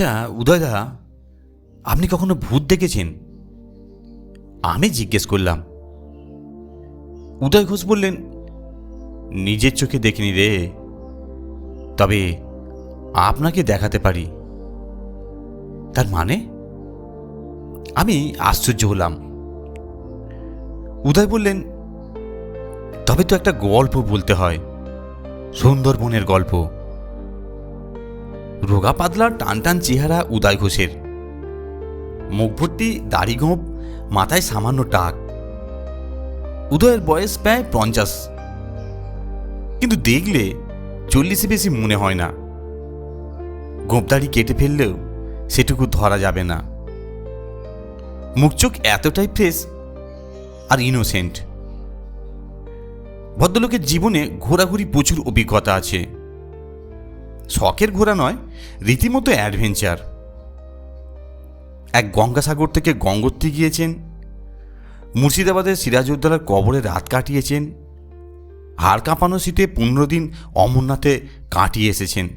আচ্ছা উদয়দা, আপনি কখনো ভূত দেখেছেন? আমি জিজ্ঞেস করলাম। উদয় ঘোষ বললেন, নিজের চোখে দেখিনি রে। তবে আপনাকে দেখাতে পারি। তার মানে? আমি আশ্চর্য হলাম। উদয় বললেন, তবে তো একটা গল্প বলতে হয়, সুন্দরবনের গল্প। রোগা পাতলা টান টান চেহারা উদয় ঘোষের। মুখ ভর্তি দাড়ি গোঁপ মাথায় সামান্য টাক। উদয়ের বয়স প্রায় পঞ্চাশ। কিন্তু দেখলে চল্লিশে বেশি মনে হয় না। গোঁপদাড়ি কেটে ফেললেও সেটুকু ধরা যাবে না। মুখ চোখ এতটাই ফ্রেশ আর ইনোসেন্ট ভদ্রলোকের জীবনে ঘোরাঘুরি প্রচুর অভিজ্ঞতা আছে। শখের ঘোরা নয়, রীতিমতো অ্যাডভেঞ্চার। এক গঙ্গাসাগর থেকে গঙ্গোত্রী গিয়েছেন, মুর্শিদাবাদের সিরাজউদ্দৌলার কবরে রাত কাটিয়েছেন, হাড় কাঁপানো শীতে পনেরো দিন অমরনাথে কাটিয়ে এসেছেন।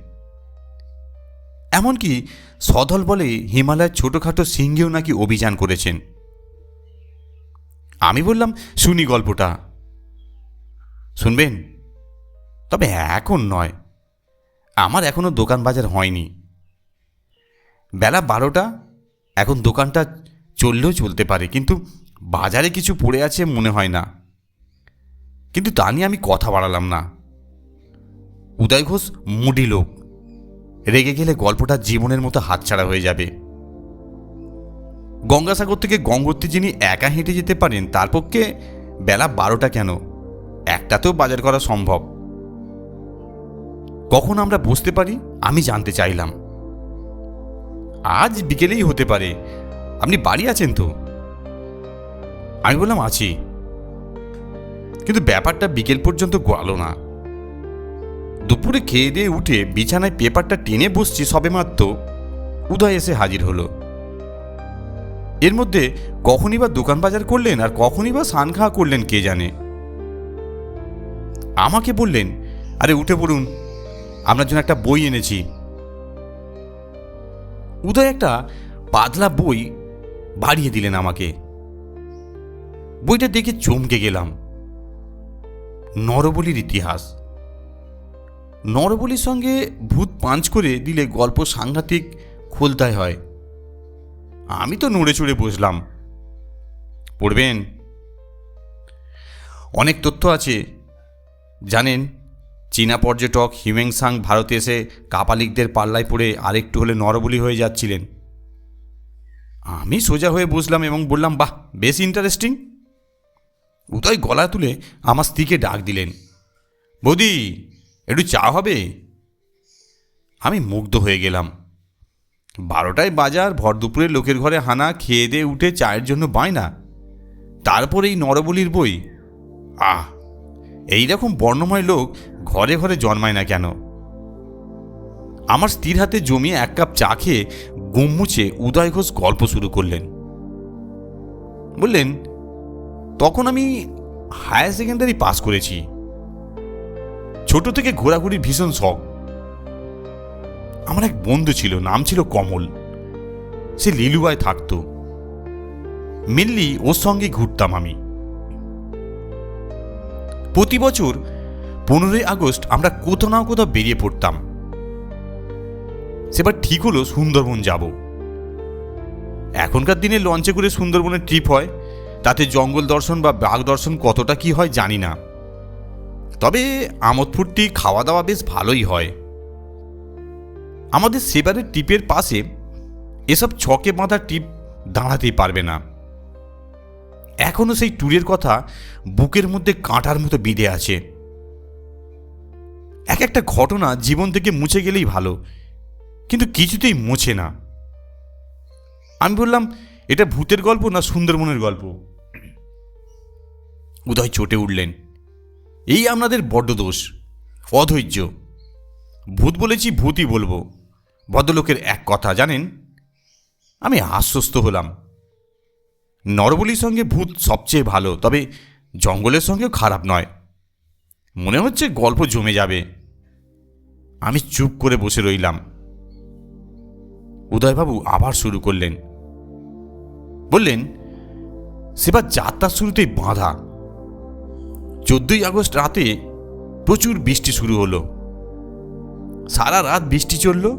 এমনকি সদল বলে হিমালয়ের ছোটোখাটো সিংহেও নাকি অভিযান করেছেন। আমি বললাম, শুনি গল্পটা। শুনবেন? তবে এখন নয়। আমার এখনও দোকান বাজার হয়নি। বেলা বারোটা, এখন দোকানটা চললেও চলতে পারে, কিন্তু বাজারে কিছু পড়ে আছে মনে হয় না। কিন্তু তা নিয়ে আমি কথা বাড়ালাম না। উদয় ঘোষ মুডি লোক। রেগে গেলে গল্পটা জীবনের মতো হাতছাড়া হয়ে যাবে। গঙ্গাসাগর থেকে গঙ্গোত্রী যিনি একা হেঁটে যেতে পারেন, তার পক্ষে বেলা বারোটা কেন? একটাতেও বাজার করা সম্ভব। কখন আমরা বসতে পারি? আমি জানতে চাইলাম। আজ বিকেলেই হতে পারে। আপনি বাড়ি আছেন তো? আমি বললাম, আছি। কিন্তু ব্যাপারটা বিকেল পর্যন্ত গেলো না। দুপুরে খেয়ে দিয়ে উঠে বিছানায় পেপারটা টেনে বসছি সবেমাত্র উদয় এসে হাজির হলো। এর মধ্যে কখনই বা দোকান বাজার করলেন আর কখনই বা সান খাওয়া করলেন কে জানে? আমাকে বললেন, আরে উঠে পড়ুন। আপনার জন্য একটা বই এনেছি। উদয় একটা পাতলা বই বাড়িয়ে দিলেন আমাকে। বইটা দেখে চমকে গেলাম। নরবলির ইতিহাস। নরবলির সঙ্গে ভূত পাঞ্চ করে দিলে গল্প সাংঘাতিক খোলতায় হয়। আমি তো নড়ে চড়ে বসলাম। পড়বেন? অনেক তথ্য আছে। জানেন চীনা পর্যটক হিমেংসাং ভারতে এসে কাপালিকদের পাল্লায় পড়ে আরেকটু হলে নরবলি হয়ে যাচ্ছিলেন। আমি সোজা হয়ে বসলাম এবং বললাম, বাহ, বেশ ইন্টারেস্টিং উদয় গলা তুলে আমার স্ত্রীকে ডাক দিলেন, বৌদি, একটু চা হবে? আমি মুগ্ধ হয়ে গেলাম। বারোটায় বাজার, ভর দুপুরে লোকের ঘরে হানা, খেয়ে দিয়ে উঠে চায়ের জন্য বায়না, তারপর এই নরবলির বই। আহ এই রকম বর্ণময় লোক ঘরে ঘরে জন্মায় না কেন? আমার স্ত্রীর হাতে জমিয়ে এক কাপ চা খেয়ে গুমমুচে উদয় ঘোষ গল্প শুরু করলেন। বললেন, তখন আমি হায়ার সেকেন্ডারি পাস করেছি। ছোট থেকে ঘোরাঘুরির ভীষণ শখ। আমার এক বন্ধু ছিল, নাম ছিল কমল। সে লিলুয়ায় থাকতো। মেনলি ওর সঙ্গে ঘুরতাম আমি। প্রতি বছর পনেরোই আগস্ট আমরা কোথাও না কোথাও বেরিয়ে পড়তাম। সেবার ঠিক হলো সুন্দরবন যাব। এখনকার দিনে লঞ্চে করে সুন্দরবনের ট্রিপ হয়, তাতে জঙ্গল দর্শন বা বাঘ দর্শন কতটা কি হয় জানি না। তবে আমোদ ফুর্তি খাওয়া দাওয়া বেশ ভালোই হয়। আমাদের সেবারের টিপের পাশে এসব ছকে বাঁধা টিপ দাঁড়াতেই পারবে না। এখনও সেই ট্যুরের কথা বুকের মধ্যে কাঁটার মতো বিঁধে আছে। এক একটা ঘটনা জীবন থেকে মুছে গেলেই ভালো, কিন্তু কিছুতেই মুছে না। আমি বললাম, এটা ভূতের গল্প না সুন্দরবনের গল্প? উদয় চটে উঠলেন। এই আপনাদের বড্ড দোষ, অধৈর্য। ভূত বলেছি, ভূতই বলব। ভদ্রলোকের এক কথা, জানেন? আমি আশ্বস্ত হলাম। নরবলির সঙ্গে ভূত সবচেয়ে ভালো, তবে জঙ্গলের সঙ্গেও খারাপ নয়। মনে হচ্ছে গল্প জমে যাবে। আমি চুপ করে বসে রইলাম। উদয়বাবু আবার শুরু করলেন। বললেন, সেবার যাত্রার শুরুতেই বাঁধা। চোদ্দই আগস্ট রাতে প্রচুর বৃষ্টি শুরু হলো। সারা রাত বৃষ্টি চলল।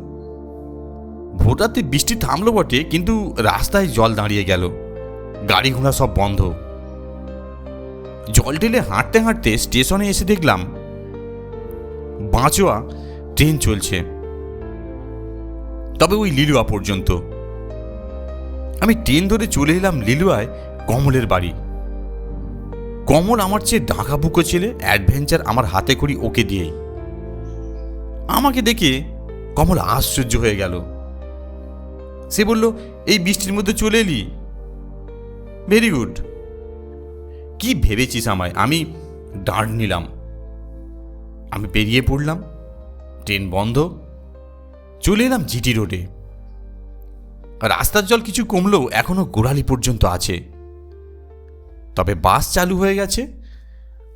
ভোটাতে বৃষ্টি থামলো বটে, কিন্তু রাস্তায় জল দাঁড়িয়ে গেল। গাড়ি ঘোড়া সব বন্ধ। জল ঢেলে হাঁটতে হাঁটতে স্টেশনে এসে দেখলাম, বাঁচোয়া ট্রেন চলছে। তবে ওই লিলুয়া পর্যন্ত। আমি ট্রেন ধরে চলে এলাম লিলুয়ায় কমলের বাড়ি। কমল আমার চেয়ে ডাকা বুকো ছেলে, অ্যাডভেঞ্চার আমার হাতে করি ওকে দিয়েই। আমাকে দেখে কমল আশ্চর্য হয়ে গেল। সে বলল, এই বৃষ্টির মধ্যে চলে এলি? ভেরি গুড কি ভেবেছিস আমায়? আমি দাঁড় নিলাম। আমি পেরিয়ে পড়লাম। ট্রেন বন্ধ। চলে এলাম জিটি রোডে। রাস্তার জল কিছু কমলেও এখনও গোড়ালি পর্যন্ত আছে। তবে বাস চালু হয়ে গেছে।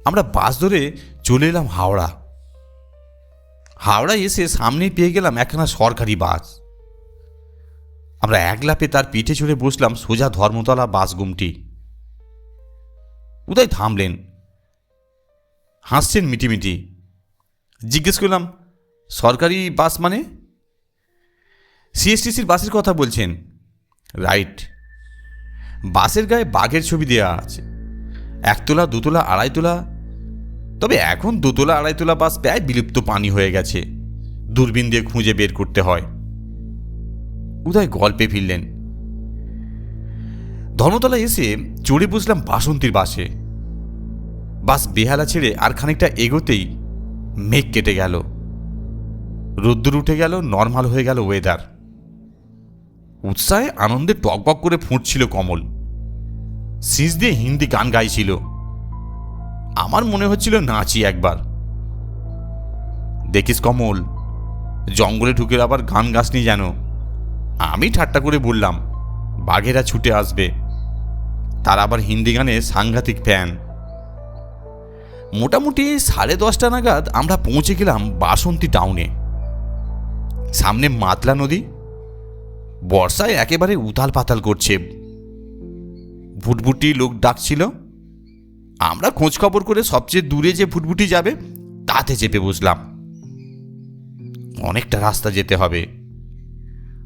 আমরা বাস ধরে চলে এলাম হাওড়া। হাওড়ায় এসে সামনেই পেয়ে গেলাম একখানা সরকারি বাস। আমরা এক লাপে তার পিঠে চড়ে বসলাম সোজা ধর্মতলা বাস গুমটি উদয় থামলেন। হাসছেন মিটিমিটি। জিজ্ঞেস করলাম, সরকারি বাস মানে? সিএসটিসির বাসের কথা বলছেন। রাইট। বাসের গায়ে বাঘের ছবি দেওয়া আছে। একতলা, দুতলা, আড়াইতলা। তবে এখন দোতলা, আড়াইতলা বাস প্রায় বিলুপ্ত পানি হয়ে গেছে। দূরবীন দিয়ে খুঁজে বের করতে হয়। উদয় গল্পে ফিরলেন। ধর্মতলা এসে চড়ে বসলাম বাসন্তীর বাসে। বাস বেহালা ছেড়ে আর খানিকটা এগোতেই মেঘ কেটে গেল। রোদ্দুর উঠে গেল, নর্মাল হয়ে গেল ওয়েদার উৎসাহে আনন্দে টকবক করে ফুটছিল কমল। সিজ দিয়ে হিন্দি গান গাইছিল। আমার মনে হচ্ছিল নাচি একবার। দেখিস কমল, জঙ্গলে ঢুকে আবার গান গাছনি যেন। আমি ঠাট্টা করে বললাম, বাঘেরা ছুটে আসবে। তার আবার হিন্দি গানে সাংঘাতিক ফ্যান। মোটামুটি সাড়ে দশটা নাগাদ আমরা পৌঁছে গেলাম বাসন্তী টাউনে। সামনে মাতলা নদী, বর্ষায় একেবারে উথাল পাতাল করছে। ভুটভুটি লোক ডাকছিল। আমরা খোঁজ খবর করে সবচেয়ে দূরে যে ভুটভুটি যাবে, তাতে চেপে বসলাম। অনেকটা রাস্তা যেতে হবে।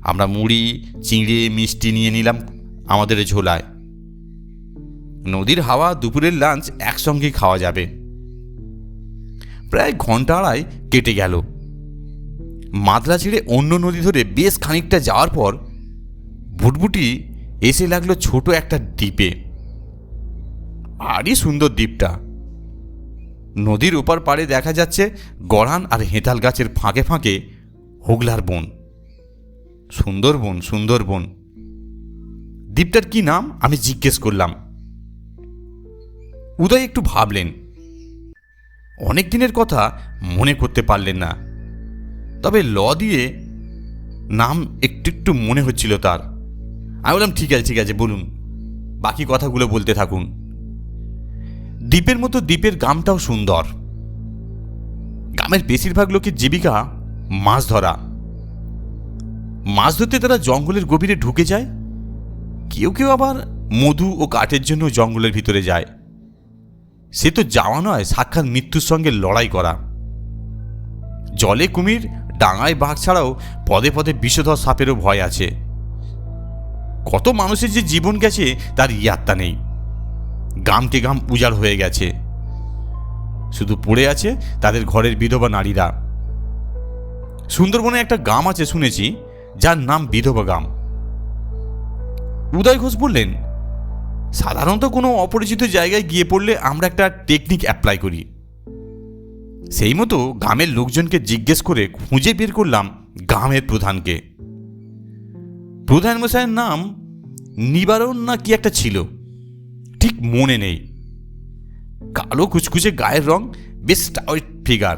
আমরা মুড়ি, চিংড়ি, মিষ্টি নিয়ে নিলাম আমাদের ঝোলায়। নদীর হাওয়া দুপুরের লাঞ্চ একসঙ্গে খাওয়া যাবে। প্রায় ঘণ্টা আড়াই কেটে গেল। মাদ্রা ছেড়ে অন্য নদী ধরে বেশ খানিকটা যাওয়ার পর ভুটভুটি এসে লাগল ছোট একটা দ্বীপে। আরই সুন্দর দ্বীপটা। নদীর ওপার পাড়ে দেখা যাচ্ছে গড়ান আর হেঁতাল গাছের ফাঁকে ফাঁকে হোগলার বন। সুন্দরবন সুন্দরবন। দ্বীপটার কি নাম? আমি জিজ্ঞেস করলাম। উদয় একটু ভাবলেন। অনেক দিনের কথা মনে করতে পারলেন না। তবে ল দিয়ে নাম একটু একটু মনে হচ্ছিল তার। আমি বললাম, ঠিক আছে ঠিক আছে, বলুন। বাকি কথাগুলো বলতে থাকুন। দ্বীপের মতো দ্বীপের গ্রামটাও সুন্দর। গ্রামের বেশিরভাগ লোকের জীবিকা মাছ ধরা। মাছ ধরতে তারা জঙ্গলের গভীরে ঢুকে যায়? কেউ কেউ আবার মধু ও কাঠের জন্য জঙ্গলের ভিতরে যায়। সে তো যাওয়া নয়, সাক্ষাৎ মৃত্যুর সঙ্গে লড়াই করা। জলে কুমির, ডাঙায় বাঘ ছাড়াও পদে পদে বিষধর সাপেরও ভয় আছে। কত মানুষের যে জীবন গেছে, তার ইয়াত্তা নেই। গামকে গাম উজাড় হয়ে গেছে। শুধু পড়ে আছে তাদের ঘরের বিধবা নারীরা। সুন্দরবনে একটা গ্রাম আছে, শুনেছি। যার নাম বিধবা গ্রাম। উদয় ঘোষ বললেন, সাধারণত কোনো অপরিচিত জায়গায় গিয়ে পড়লে আমরা একটা টেকনিক অ্যাপ্লাই করি। সেই মতো গ্রামের লোকজনকে জিজ্ঞেস করে খুঁজে বের করলাম গ্রামের প্রধানকে। প্রধান মশাইয়ের নাম নিবারণ না কি একটা ছিল, ঠিক মনে নেই। কালো কুচকুচে গায়ের রং, বেশ টাইট ফিগার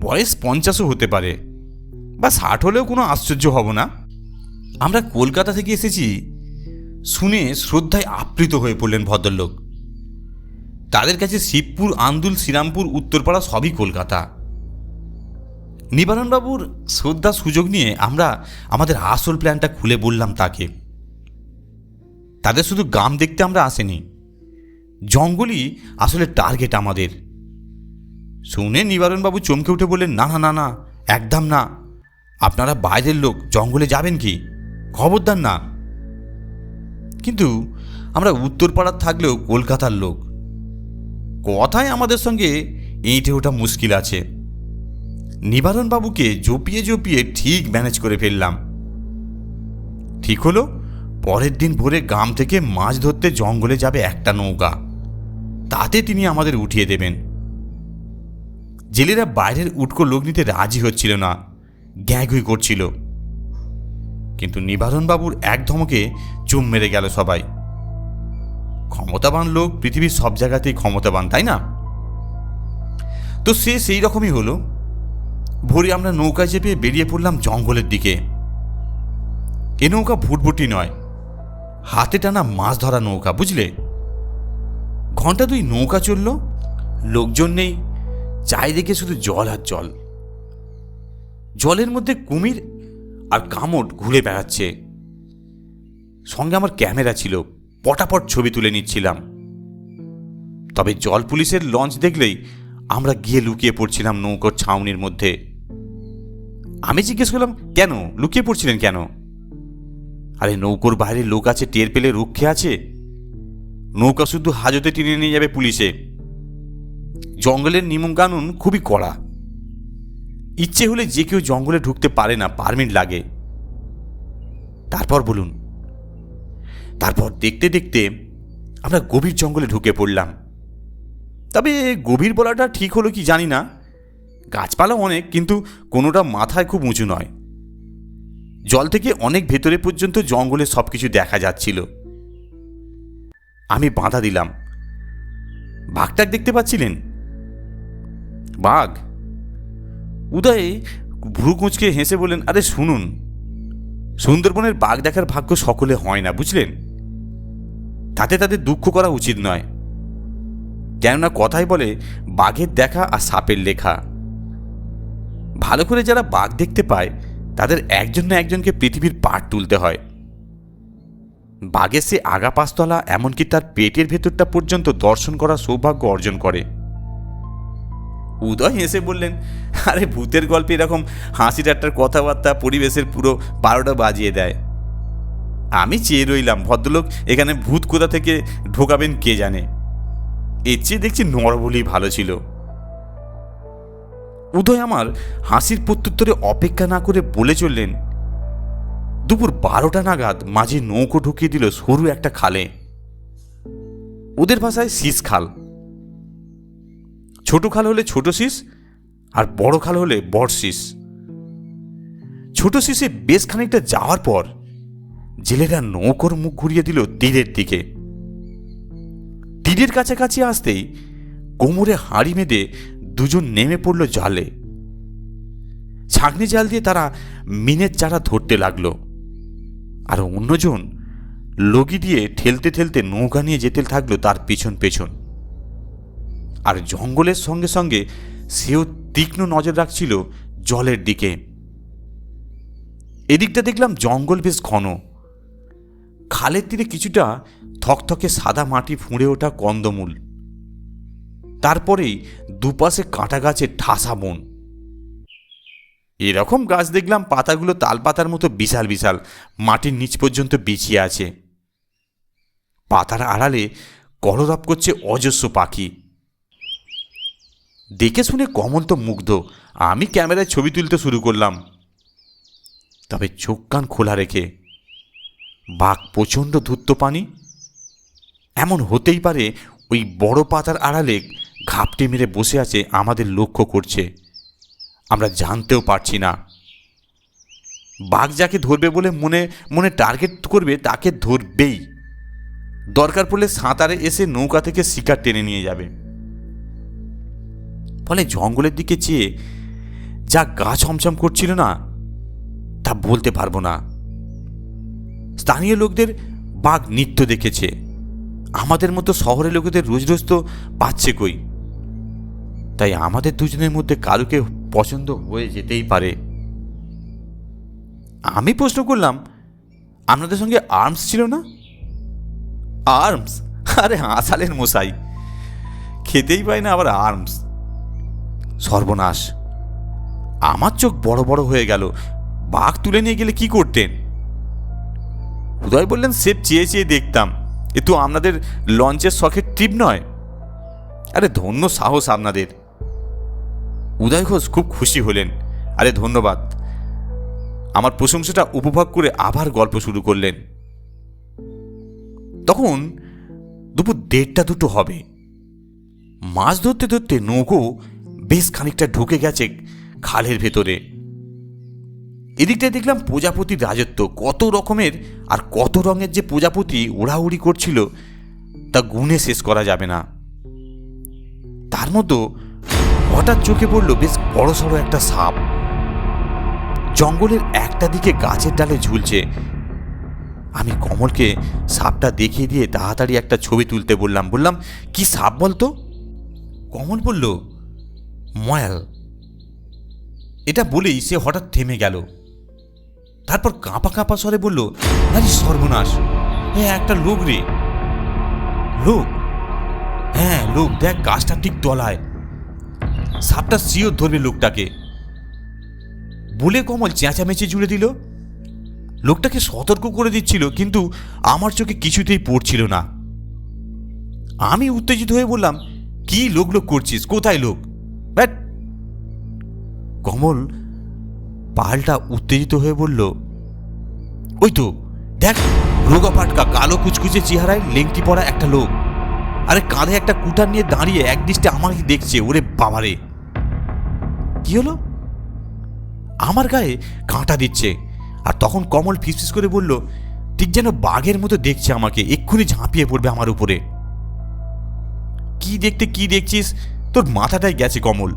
বয়স পঞ্চাশও হতে পারে। বা ষাট হলেও কোনো আশ্চর্য হব না। আমরা কলকাতা থেকে এসেছি, শুনে শ্রদ্ধায় আপ্লুত হয়ে পড়লেন ভদ্রলোক। তাদের কাছে শিবপুর, আন্দুল, শ্রীরামপুর, উত্তরপাড়া সবই কলকাতা। নিবারণবাবুর শ্রদ্ধা সুযোগ নিয়ে আমরা আমাদের আসল প্ল্যানটা খুলে বললাম তাকে। তাদের শুধু গ্রাম দেখতে আমরা আসেনি। জঙ্গলই আসলে টার্গেট আমাদের। শুনে নিবারণবাবু চমকে উঠে বললেন, না না না না, একদম না। আপনারা বাইরের লোক, জঙ্গলে যাবেন কি? খবরদার না। কিন্তু আমরা উত্তরপাড়ার থাকলেও কলকাতার লোক। কথায় আমাদের সঙ্গে এইটে ওটা মুশকিল আছে। নিবারণবাবুকে জপিয়ে জপিয়ে ঠিক ম্যানেজ করে ফেললাম। ঠিক হলো, পরের দিন ভোরে গ্রাম থেকে মাছ ধরতে জঙ্গলে যাবে একটা নৌকা। তাতে তিনি আমাদের উঠিয়ে দেবেন। জেলেরা বাইরের উটকো লোক নিতে রাজি হচ্ছিল না। গ্যাঁগুই করছিল। কিন্তু নিবারণবাবুর এক ধমকে চুম মেরে গেল সবাই। ক্ষমতাবান লোক পৃথিবীর সব জায়গাতেই ক্ষমতাবান, তাই না? তো সে সেই রকমই হলো। ভোরে আমরা নৌকা চেপে বেরিয়ে পড়লাম জঙ্গলের দিকে। এ নৌকা ভুটভুটি নয়। হাতে টানা মাছ ধরা নৌকা, বুঝলে? ঘণ্টা দুই নৌকা চলল, লোকজন নেই, চারিদিকে শুধু জল আর জল। জলের মধ্যে কুমির আর কামট ঘুরে বেড়াচ্ছে। সঙ্গে আমার ক্যামেরা ছিল, পটাপট ছবি তুলে নিচ্ছিলাম। তবে জল পুলিশের লঞ্চ দেখলেই আমরা গিয়ে লুকিয়ে পড়ছিলাম নৌকোর ছাউনির মধ্যে। আমি জিজ্ঞেস করলাম, কেন? লুকিয়ে পড়ছিলেন কেন? আরে, নৌকোর বাইরে লোক আছে, টের পেলে রুক্ষে আছে। নৌকা শুধু হাজতে টেনে নিয়ে যাবে পুলিশে। জঙ্গলের নিয়মকানুন খুবই কড়া। ইচ্ছে হলে যে কেউ জঙ্গলে ঢুকতে পারে না, পারমিট লাগে। তারপর বলুন, তারপর দেখতে দেখতে আমরা গভীর জঙ্গলে ঢুকে পড়লাম। তবে গভীর বলাটা ঠিক হলো কি জানি না। গাছপালা অনেক, কিন্তু কোনোটা মাথায় খুব উঁচু নয়। জল থেকে অনেক ভেতরে পর্যন্ত জঙ্গলে সব কিছু দেখা যাচ্ছিল। আমি বাঁধা দিলাম। বাঘটাক দেখতে পাচ্ছিলেন? বাঘ? উদয় ভ্রু কুঁচকে হেসে বললেন, আরে শুনুন, সুন্দরবনের বাঘ দেখার ভাগ্য সকলে হয় না, বুঝলেন? তাতে তাদের দুঃখ করা উচিত নয়। কেননা কথাই বলে, বাঘের দেখা আর সাপের লেখা। ভালো করে যারা বাঘ দেখতে পায়, তাদের একজন না একজনকে পৃথিবীর পাট তুলতে হয়। বাঘের সে আগা পাঁচতলা এমনকি তার পেটের ভেতরটা পর্যন্ত দর্শন করার সৌভাগ্য অর্জন করে। উদয় হেসে বললেন আরে ভূতের গল্পে এরকম হাসি ঠাট্টার কথাবার্তা পরিবেশের পুরো বারোটা বাজিয়ে দেয়। আমি চেয়ে রইলাম, ভদ্রলোক এখানে ভূত কোথা থেকে ঢোকাবেন কে জানে? এর চেয়ে দেখছি নরবলি ভালো ছিল। উদয় আমার হাসির প্রত্যুত্তরে অপেক্ষা না করে বলে চললেন, দুপুর বারোটা নাগাদ মাঝে নৌকো ঢুকিয়ে দিল সরু একটা খালে। ওদের ভাষায় শীষ খাল। ছোট খাল হলে ছোট শীষ আর বড় খাল হলে বড় শীষ। ছোট শীষে বেশ খানিকটা যাওয়ার পর জেলেরা নৌকোর মুখ ঘুরিয়ে দিল তীরের দিকে। তীরের কাছাকাছি আসতেই কোমরে হাঁড়ি মেঁধে দুজন নেমে পড়ল জালে। ছাঁকনি জাল দিয়ে তারা মিনের চারা ধরতে লাগল। আর অন্যজন লগি দিয়ে ঠেলতে ঠেলতে নৌকা নিয়ে যেতে থাকল তার পেছন পেছন। আর জঙ্গলের সঙ্গে সঙ্গে সেও তীক্ষ্ণ নজর রাখছিল জলের দিকে। এদিকটা দেখলাম জঙ্গল বেশ ঘন। খালের তীরে কিছুটা থকথকে সাদা মাটি ফুঁড়ে ওঠা কন্দমূল। তারপরেই দুপাশে কাঁটা গাছের ঠাসা বন। এরকম গাছ দেখলাম পাতাগুলো তালপাতার মতো বিশাল বিশাল, মাটির নিচ পর্যন্ত বিছিয়ে আছে। পাতার আড়ালে কলরব করছে অজস্র পাখি। দেখে শুনে কমল তো মুগ্ধ। আমি ক্যামেরায় ছবি তুলতে শুরু করলাম। তবে চোখ কান খোলা রেখে, বাঘ প্রচণ্ড ধূর্ত পানি এমন হতেই পারে ওই বড় পাতার আড়ালে ঘাপটে মেরে বসে আছে আমাদের লক্ষ্য করছে। আমরা জানতেও পারছি না। বাঘ যাকে ধরবে বলে মনে মনে টার্গেট করবে তাকে ধরবেই। দরকার পড়লে সাঁতারে এসে নৌকা থেকে শিকার টেনে নিয়ে যাবে। ফলে জঙ্গলের দিকে চেয়ে যা গা ছমছম করছিল না, তা বলতে পারব না। স্থানীয় লোকদের বাঘ নৃত্য দেখেছে। আমাদের মতো শহরের লোকেদের রোজ রোজ তো পাচ্ছে কই? তাই আমাদের দুজনের মধ্যে কারুকে পছন্দ হয়ে যেতেই পারে। আমি প্রশ্ন করলাম, আপনাদের সঙ্গে আর্মস ছিল না? আর্মস আরে হাসালেন মশাই, খেতেই পাই না আবার আর্মস সর্বনাশ। আমার চোখ বড় বড় হয়ে গেল। বাঘ তুলে নিয়ে গেলে কি করতেন? উদয় বললেন সেপ চেয়ে চেয়ে দেখতাম। এ তো আপনাদের লঞ্চের শখের ট্রিপ নয়। আরে, ধন্য সাহস আপনাদের। উদয় ঘোষ খুব খুশি হলেন। আরে, ধন্যবাদ। আমার প্রশংসাটা উপভোগ করে আবার গল্প শুরু করলেন। তখন দুপুর দেড়টা দুটো হবে। মাছ ধরতে ধরতে নৌকো বেশ খানিকটা ঢুকে গেছে খালের ভেতরে। এদিকটায় দেখলাম প্রজাপতির রাজত্ব, কত রকমের আর কত রঙের যে প্রজাপতি উড়াউড়ি করছিল, তা গুণে শেষ করা যাবে না। তার মতো হঠাৎ চোখে পড়ল বেশ বড়সড় একটা সাপ। জঙ্গলের একটা দিকে গাছের ডালে ঝুলছে। আমি কমলকে সাপটা দেখিয়ে দিয়ে তাড়াতাড়ি একটা ছবি তুলতে বললাম বললাম, কি সাপ বলতো? কমল বলল ময়াল। এটা বলেই সে হঠাৎ থেমে গেল। তারপর কাঁপা কাঁপা স্বরে বলল আরে সর্বনাশ হ্যাঁ একটা লোক রে। লোক? হ্যাঁ লোক, দেখ গাছটা ঠিক তলায়। সাপটা সিওর ধরবে লোকটাকে। বলে কমল চেঁচামেচি জুড়ে দিল। লোকটাকে সতর্ক করে দিচ্ছিল, কিন্তু আমার চোখে কিছুতেই পড়ছিল না। আমি উত্তেজিত হয়ে বললাম, কি লোক লোক করছিস? কোথায় লোক? ব্যাট। কমল পাল্টা উত্তেজিত হয়ে বলল, ওই তো, দেখ, রোগা পাটকা কালো কুচকুচে চেহারায় লেংটি পড়া একটা লোক। আরে কাঁধে একটা কুটার নিয়ে দাঁড়িয়ে এক দৃষ্টে আমাকে দেখছে? ওরে বাবারে! কি হলো? আমার গায়ে কাঁটা দিচ্ছে। আর তখন কমল ফিসফিস করে বলল, ঠিক যেন বাঘের মতো দেখছে আমাকে, এক্ষুনি ঝাঁপিয়ে পড়বে আমার উপরে। কি দেখতে কি দেখছিস? তোর মাথাটাই গেছে কমল।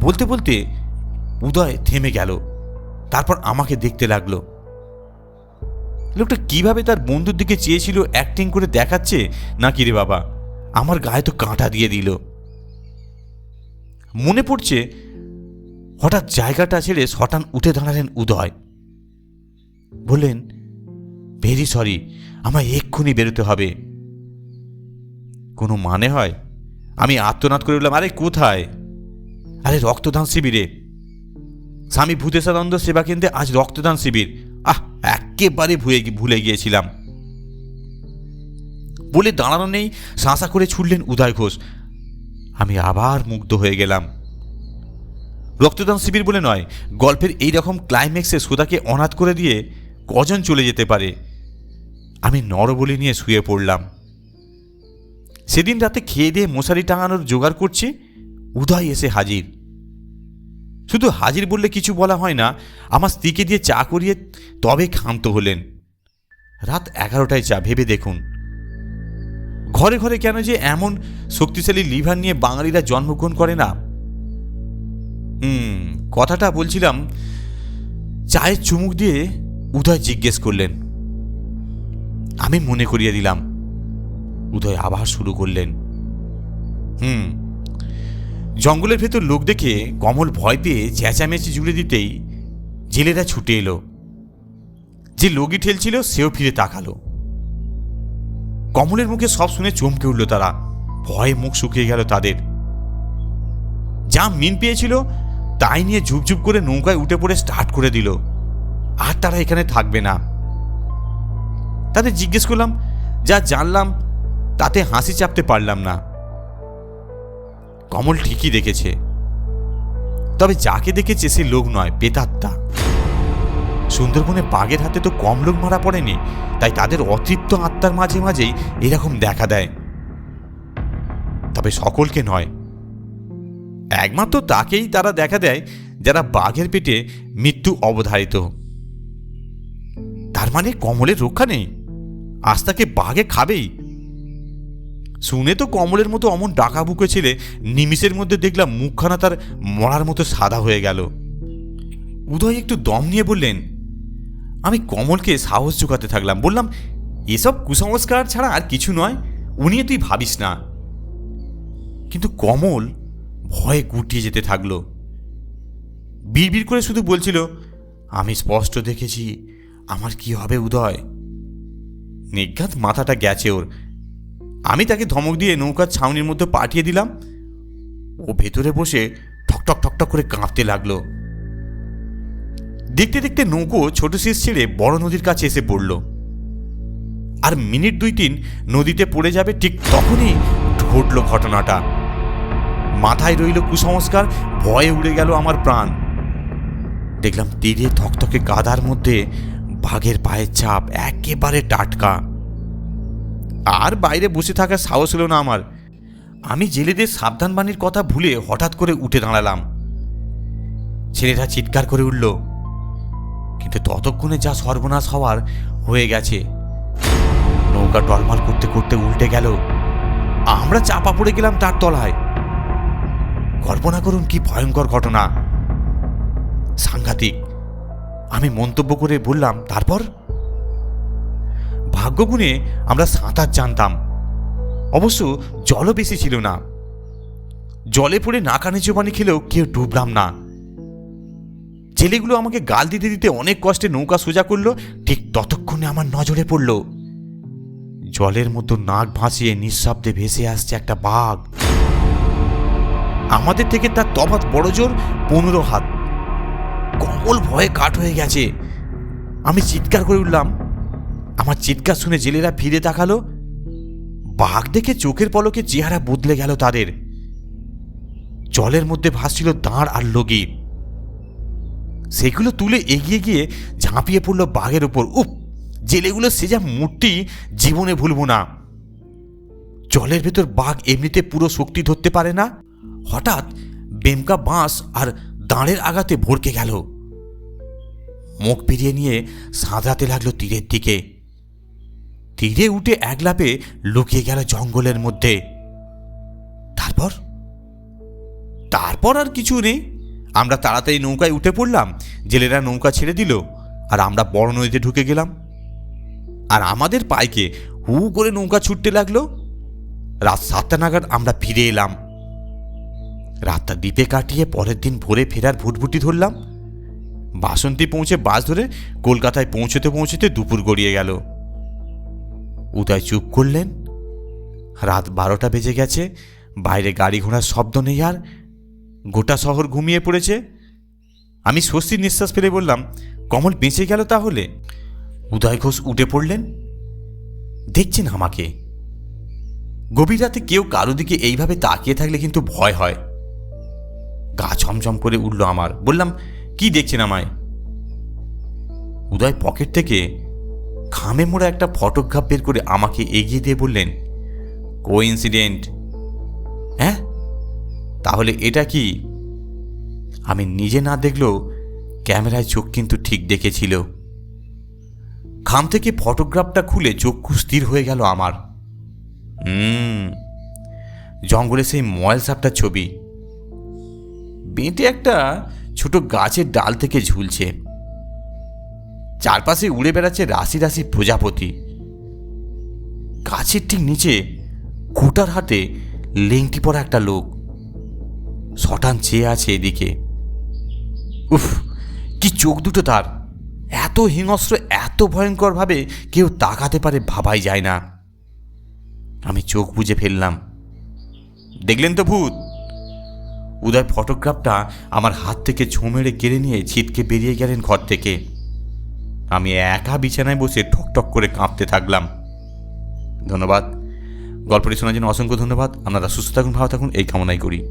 বলতে বলতে উদয় থেমে গেল, তারপর আমাকে দেখতে লাগল। লোকটা কীভাবে তার বন্ধুর দিকে চেয়েছিল অ্যাক্টিং করে দেখাচ্ছে নাকি রে বাবা, আমার গায়ে তো কাঁটা দিয়ে দিল। মনে পড়ছে হঠাৎ জায়গাটা ছেড়ে শটান উঠে দাঁড়ালেন উদয়। বললেন, ভেরি সরি, আমায় এক্ষুনি বেরোতে হবে। কোনো মানে হয়? আমি আত্মনাদ করে বললাম, আরে, কোথায়? আরে, রক্তদান শিবিরে। স্বামী ভূতেশানন্দ সেবা কেন্দ্রে আজ রক্তদান শিবির। আহ, একেবারে ভুলে ভুলে গিয়েছিলাম। বলে দাঁড়ানো নেই শাঁসা করে ছুটলেন উদয় ঘোষ। আমি আবার মুগ্ধ হয়ে গেলাম। রক্তদান শিবির বলে নয়, গল্পের এই রকম ক্লাইম্যাক্সে সুধাকে অনাথ করে দিয়ে কজন চলে যেতে পারে? আমি নরবলি নিয়ে শুয়ে পড়লাম। সেদিন রাতে খেয়ে দিয়ে মশারি টাঙানোর জোগাড় করছি, উদয় এসে হাজির। শুধু হাজির বললে কিছু বলা হয় না, আমার স্ত্রীকে দিয়ে চা করিয়ে তবে ক্ষান্ত হলেন। রাত এগারোটায় চা, ভেবে দেখুন। ঘরে ঘরে কেন যে এমন শক্তিশালী লিভার নিয়ে বাঙালিরা জন্মগ্রহণ করে না? হুম, কথাটা বলছিলাম, চায়ের চুমুক দিয়ে উদয় জিজ্ঞেস করলেন। আমি মনে করিয়ে দিলাম উদয় আবার শুরু করলেন। হুম, জঙ্গলের ভেতর লোক দেখে কমল ভয় পেয়ে চেঁচামেচি জুড়ে দিতেই জেলেরা ছুটে এলো। যে লোকই ঠেলছিল সেও ফিরে তাকালো। কমলের মুখে সব শুনে চমকে উঠল তারা। ভয়ে মুখ শুকিয়ে গেল তাদের। যা মিন পেয়েছিল, তাই নিয়ে ঝুপঝুপ করে নৌকায় উঠে পড়ে স্টার্ট করে দিল। আর তারা এখানে থাকবে না। তাদের জিজ্ঞেস করলাম, যা জানলাম তাতে হাসি চাপতে পারলাম না। কমল ঠিকই দেখেছে। তবে যাকে দেখেছে সে লোক নয় বেতাত্মা সুন্দরবনে বাঘের হাতে তো কম লোক মারা পড়েনি, তাই তাদের অতৃপ্ত আত্মার মাঝে মাঝেই এরকম দেখা দেয়। তবে সকলকে নয়, একমাত্র তাকেই তারা দেখা দেয় যারা বাঘের পেটে মৃত্যু অবধারিত। তার মানে কমলের রক্ষা নেই। আজ তাকে বাঘে খাবেই। শুনে তো কমলের মতো অমন ডাকা বুকে ছেলে নিমিষের মধ্যে দেখলাম মুখখানা তার মরার মতো সাদা হয়ে গেল। উদয় একটু দম নিয়ে বললেন, আমি কমলকে সাহস জোগাতে থাকলাম। বললাম, এসব কুসংস্কার ছাড়া আর কিছু নয়, উনি তুই ভাবিস না। কিন্তু কমল ভয়ে গুটিয়ে যেতে থাকল। বিড়বিড় করে শুধু বলছিল, আমি স্পষ্ট দেখেছি, আমার কি হবে উদয়? নিজ্ঞাত মাথাটা গেছে ওর। আমি তাকে ধমক দিয়ে নৌকার ছাউনির মধ্যে পাঠিয়ে দিলাম। ও ভেতরে বসে ঠকঠক ঠকঠক করে কাঁপতে লাগল। দেখতে দেখতে নৌকো ছোট শেষ ছেড়ে বড় নদীর কাছে এসে পড়ল। আর মিনিট দুই তিন নদীতে পড়ে যাবে ঠিক তখনই ঘটল ঘটনাটা। মাথায় রইল কুসংস্কার, ভয়ে উড়ে গেল আমার প্রাণ। দেখলাম তীরে থকথকে গাদার মধ্যে বাঘের পায়ের ছাপ একেবারে টাটকা। আর বাইরে বসে থাকার সাহস হলো না আমার। আমি জেলেদের সাবধান বাণীর কথা ভুলে হঠাৎ করে উঠে দাঁড়ালাম। ছেলেরা চিৎকার করে উঠল, কিন্তু ততক্ষণে যা সর্বনাশ হওয়ার হয়ে গেছে। নৌকা টলমাল করতে করতে উল্টে গেল। আমরা চাপা পড়ে গেলাম তার তলায়। কল্পনা করুন কি ভয়ঙ্কর ঘটনা। সাংঘাতিক। আমি মন্তব্য করে বললাম, তারপর? ভাগ্যগুণে আমরা সাঁতার জানতাম। অবশ্য জলও বেশি ছিল না। জলে পড়ে নাকানি চোবানি খেলেও কেউ ডুবলাম না। ছেলেগুলো আমাকে গাল দিতে দিতে অনেক কষ্টে নৌকা সোজা করল, ঠিক ততক্ষণে আমার নজরে পড়ল। জলের মতো নাক ভাসিয়ে নিঃশব্দে ভেসে আসছে একটা বাঘ। আমাদের থেকে তার তফাত বড় জোর, পনেরো হাত। কমল ভয়ে কাঠ হয়ে গেছে। আমি চিৎকার করে উঠলাম আমার চিৎকার শুনে জেলেরা ফিরে তাকালো। বাঘ দেখে চোখের পলকে চেহারা বদলে গেল তাদের। জলের মধ্যে ভাসছিল দাঁড় আর লগি সেগুলো তুলে এগিয়ে গিয়ে ঝাঁপিয়ে পড়ল বাঘের উপর। উপ জেলেগুলো সে যা মূর্তি, জীবনে ভুলব না। জলের ভেতর বাঘ এমনিতে পুরো শক্তি ধরতে পারে না। হঠাৎ বেমকা বাঁশ আর দাঁড়ের আঘাতে ভরকে গেল। মুখ ফিরিয়ে নিয়ে সাঁতরাতে লাগল তীরের দিকে। তীরে উঠে এক লাপে লুকিয়ে গেল জঙ্গলের মধ্যে। তারপর? তারপর আর কিছু নেই। আমরা তাড়াতাড়ি নৌকায় উঠে পড়লাম, জেলেরা নৌকা ছেড়ে দিল, আর আমরা বড় নদীতে ঢুকে গেলাম। আর আমাদের পাইকে হু করে নৌকা ছুটতে লাগল। রাত সাতটা নাগাদ আমরা ফিরে এলাম। রাতটা দ্বীপে কাটিয়ে পরের দিন ভোরে ফেরার ভুটভুটি ধরলাম। বাসন্তী পৌঁছে বাস ধরে কলকাতায় পৌঁছতে পৌঁছতে দুপুর গড়িয়ে গেল। উদয় চুপ করলেন। রাত বারোটা বেজে গেছে, বাইরে গাড়ি ঘোড়ার শব্দ নেই আর গোটা শহর ঘুমিয়ে পড়েছে। আমি স্বস্তির নিঃশ্বাস ফেলে বললাম, কমল, বেঁচে গেল তাহলে? উদয় ঘোষ উঠে পড়লেন, দেখছেন আমাকে? গভীর রাতে কেউ কারও দিকে এইভাবে তাকিয়ে থাকলে কিন্তু ভয় হয়। গা ছমছম করে উঠল আমার, বললাম, কি দেখছেন আমায়? উদয় পকেট থেকে খামে মোড়া একটা ফটোগ্রাফ বের করে আমাকে এগিয়ে দিয়ে বললেন কো ইনসিডেন্ট হ্যাঁ তাহলে এটা কি? আমি নিজে না দেখলেও ক্যামেরায় চোখ কিন্তু ঠিক দেখেছিল। খাম থেকে ফটোগ্রাফটা খুলে চক্ষু স্থির হয়ে গেল আমার। হুম, জঙ্গলে সেই ময়েল সাপটার ছবি। বেঁটে একটা ছোট গাছের ডাল থেকে ঝুলছে। চারপাশে উড়ে বেড়াচ্ছে রাশি রাশি প্রজাপতি। গাছের ঠিক নিচে কুটার হাতে লেংটি পড়া একটা লোক। শটান চেয়ে আছে এদিকে। উফ, কি চোখ দুটো তার। এত হিংস্র, এত ভয়ঙ্করভাবে কেউ তাকাতে পারে ভাবাই যায় না। আমি চোখ বুজে ফেললাম। দেখলেন তো ভূত? উদয় ফটোগ্রাফটা আমার হাত থেকে ঝুমেড়ে কেড়ে নিয়ে ছিটকে বেরিয়ে গেলেন ঘর থেকে। আমি একা বিছানায় বসে ঠকঠক করে কাঁপতে থাকলাম। ধন্যবাদ। গল্পটি শোনার জন্য অসংখ্য ধন্যবাদ। আপনারা সুস্থ থাকুন, ভালো থাকুন, এই কামনাই করি।